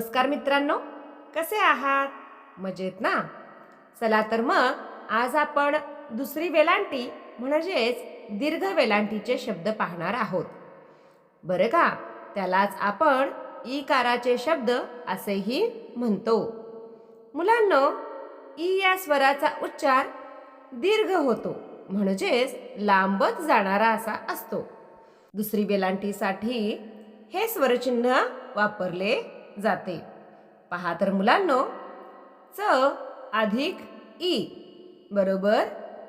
नमस्कार मित्रांनो कसे आहात? मजेत ना? चला तर मग आज आपण दुसरी वेलांटी म्हणजेच दीर्घ वेलांटीचे शब्द पाहणार आहोत. बरं का? त्यालाच आपण इकाराचे शब्द असेही म्हणतो. मुलांनो ई या स्वराचा उच्चार दीर्घ होतो म्हणजेच लांबत जाणारा असा असतो. दुसरी वेलांटीसाठी हे स्वरचिन्ह वापरले जाते. पहा तर मुलांनो च अधिक ई बरोबर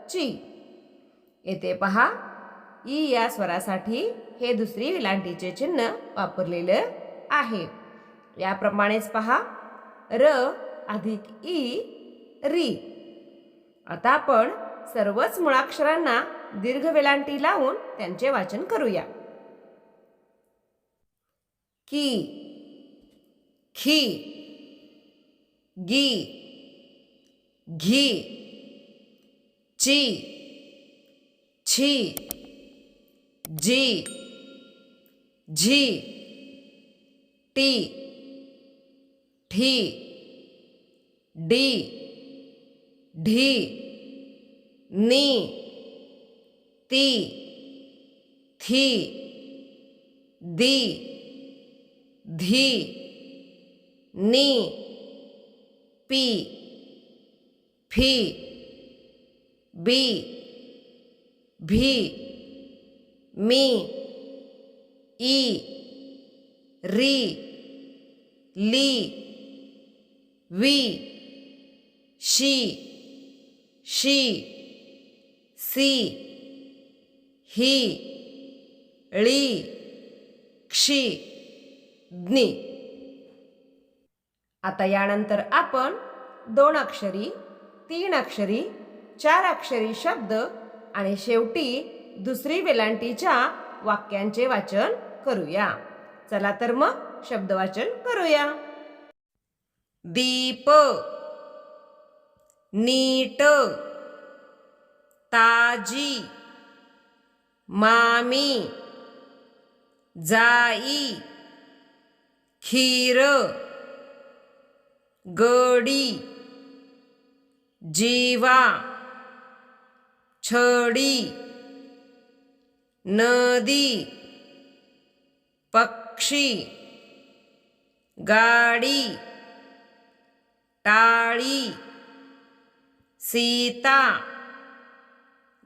ची. येथे पहा ई या स्वरासाठी हे दुसरी वेलांटीचे चिन्ह वापरलेलं आहे. याप्रमाणेच पहा र अधिक ई री. आता आपण सर्वच मुळाक्षरांना दीर्घ वेलांटी लावून त्यांचे वाचन करूया. की खी गी घी ची छी जी झी टी ठी डी ढी नी ती थी दी धी नी पी फी बी भी मी ई री ली वी शी शी सी ही ळी क्षी ज्ञी आता यानंतर आपण दोन अक्षरी तीन अक्षरी चार अक्षरी शब्द आणि शेवटी दुसरी वेलांटीच्या वाक्यांचे वाचन करूया. चला तर मग शब्द वाचन करूया. दीप नीट ताजी मामी जाई खीर. गडी जीवा छडी नदी पक्षी गाडी टाळी सीता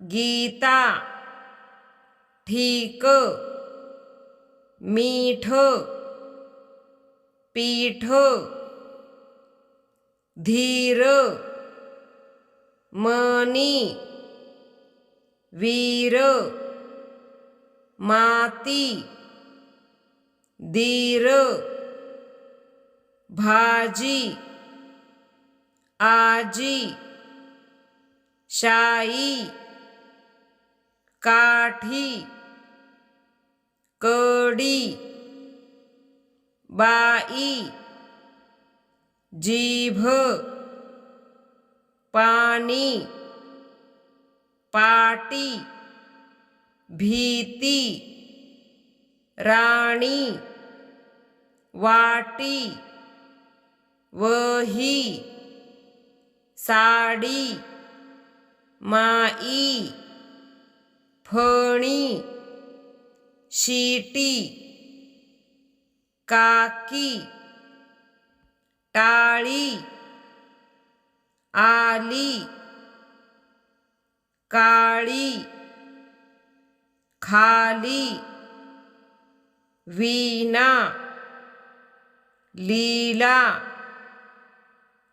गीता ठीक मीठ पीठ धीर मनी वीर माती धीर भाजी आजी शाई काठी कडी बाई जीभ। पाणी। पाटी। भीती। राणी। वाटी। वही। साडी। माई। फणी। शिटी। काकी। टाळी आली काळी खाली वीणा लीला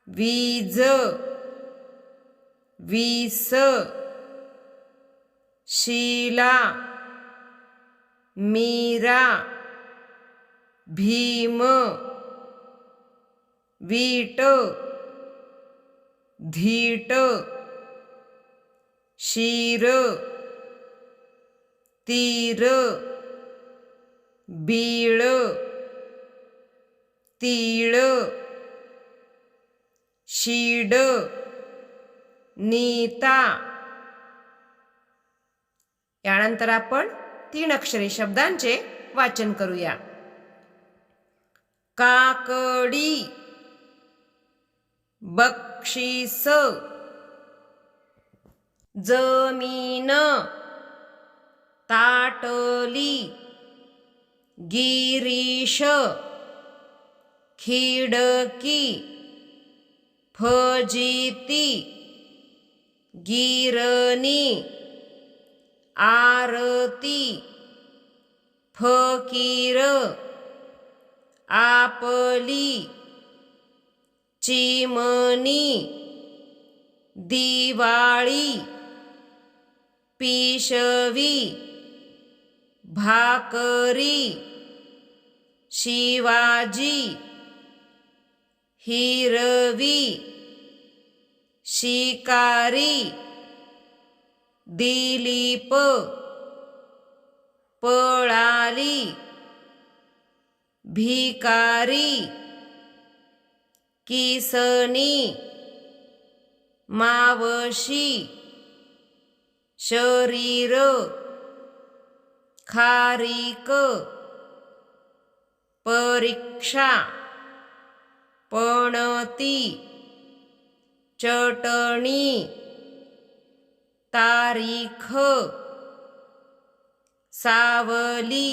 वीज वीस शीला मीरा भीम वीट धीट शीर तीर बीळ तीळ शीड नीता. यानंतर आपण तीन अक्षरी शब्दांचे वाचन करूया. काकडी बक्षीस. जमीन. ताटली. गिरीश. खिडकी. फजिती. गिरणी. आरती. फकीर. आपली. चिमणी दिवाळी पिशवी भाकरी शिवाजी हिरवी शिकारी दिलीप पळाली भिकारी किसनी मावशी शरीर खारीक परीक्षा पणती चटणी तारीख सावली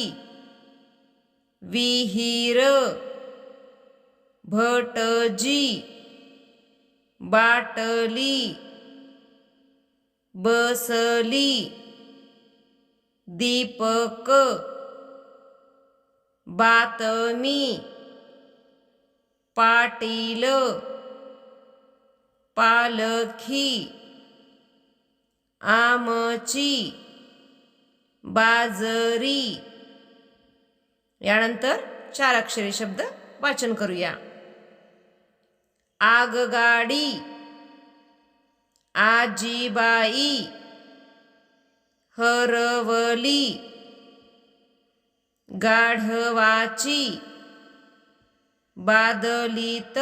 विहीर भटजी बाटली बसली दीपक बातमी पाटील पालखी आमची बाजरी. यानंतर चार अक्षरी शब्द वाचन करूया. आगगाडी. आजीबाई. हरवली. गाढवाची. बादलीत.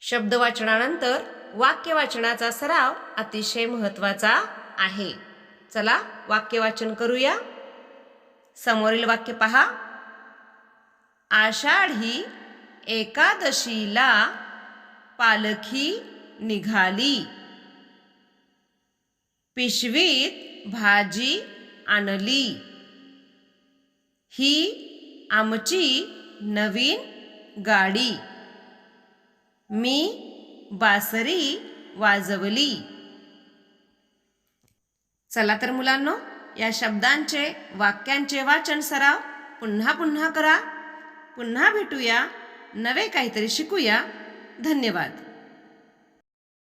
शब्द वाचनानंतर वाक्य वाचनाचा सराव अतिशय महत्त्वाचा आहे. चला वाक्य वाचन करूया. समोरील वाक्य पहा. आषाढी एकादशीला पालखी निघाली. पिशवीत भाजी आणली. ही आमची नवीन गाडी. मी बासरी वाजवली. चला तर मुलांनो या शब्दांचे वाक्यांचे वाचन सराव पुन्हा पुन्हा करा. पुन्हा भेटूया नवे काहीतरी शिकूया. धन्यवाद.